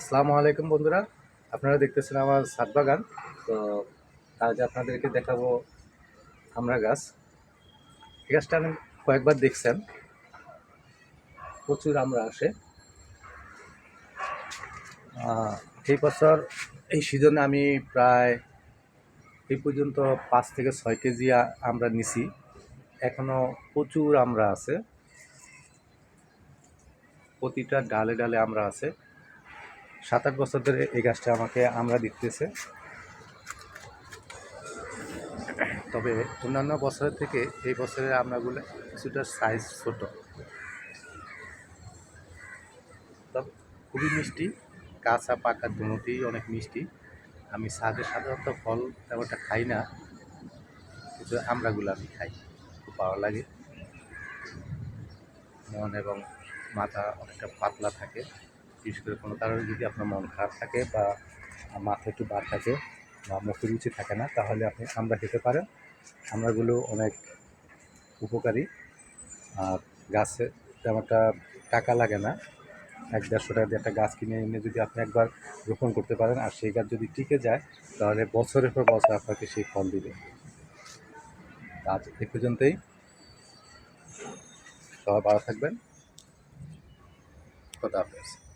আসসালামু আলাইকুম বন্ধুরা। আপনারা দেখতেছেন আমার ছাদ বাগান। তো আজ আপনাদেরকে দেখাবো আমরা গাছ। এই গাছটা আমি কয়েকবার দেখছেন। প্রচুর আমরা আসে। এই বছর এই সিজনে আমি প্রায় এই পর্যন্ত পাঁচ থেকে ছয় কেজি আমরা নিছি। এখনও প্রচুর আমরা আছে। প্রতিটা ডালে ডালে আমরা আছে। সাত আট বছর ধরে এই গাছটা আমাকে আমরা দিতেছে। তবে অন্যান্য বছরের থেকে এই বছরের আমরাগুলো কিছুটা সাইজ ছোট। তবে খুবই মিষ্টি, কাঁচা, পাকা দুটোই অনেক মিষ্টি। আমি সাদে সাধারণত ফল তেমনটা খাই না, কিন্তু আমরাগুলো আমি খাই, খুব ভালো লাগে। মন এবং মাথা অনেকটা পাতলা থাকে। বিশেষ করে কোনো কারণে যদি আপনার মন খারাপ থাকে বা মাথা একটু বার থাকে বা মুখে রুচি থাকে না, তাহলে আপনি আমরা খেতে পারেন। আমরাগুলো অনেক উপকারী। আর গাছে তেমনটা টাকা লাগে না। এক দেড়শো টাকা দিয়ে একটা গাছ কিনে এনে যদি আপনি একবার রোপণ করতে পারেন আর সেই গাছ যদি টিকে যায়, তাহলে বছরের পর বছর আপনাকে সেই ফল দিবে। আজ এ পর্যন্তই। সবাই ভালো থাকবেন। কথা হাফেজ।